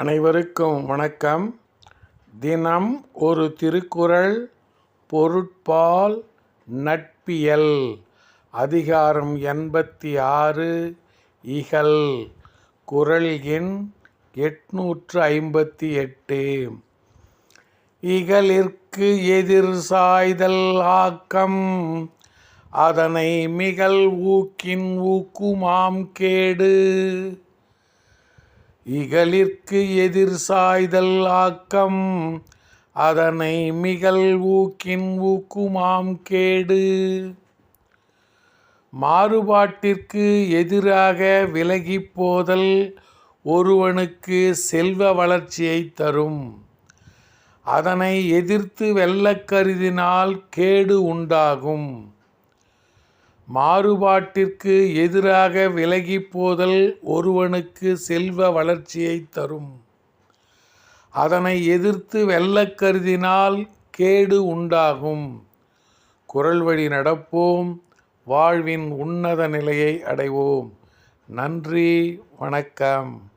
அனைவருக்கும் வணக்கம். தினம் ஒரு திருக்குறள் பொருட்பால் நட்பியல். அதிகாரம் எண்பத்தி ஆறு இகல். குரல் எண் எட்நூற்று ஐம்பத்தி எட்டு. இகலிற்கு எதிர் சாய்தல் ஆக்கம். அதனை மிகல் ஊக்கின் ஊக்குமாம் கேடு. இகலிற்கு எதிர் சாய்தல் ஆக்கம். அதனை மிகல் ஊக்கின் ஊக்குமாம் கேடு. மாறுபாட்டிற்கு எதிராக விலகிப் போதல் ஒருவனுக்கு செல்வ வளர்ச்சியை தரும். அதனை எதிர்த்து வெல்ல கருதினால் கேடு உண்டாகும். மாறுபாட்டிற்கு எதிராக விலகிப் போதல் ஒருவனுக்கு செல்வ வளர்ச்சியை தரும். அதனை எதிர்த்து வெல்ல கருதினால் கேடு உண்டாகும். குரல் வழி நடப்போம். வாழ்வின் உன்னத நிலையை அடைவோம். நன்றி. வணக்கம்.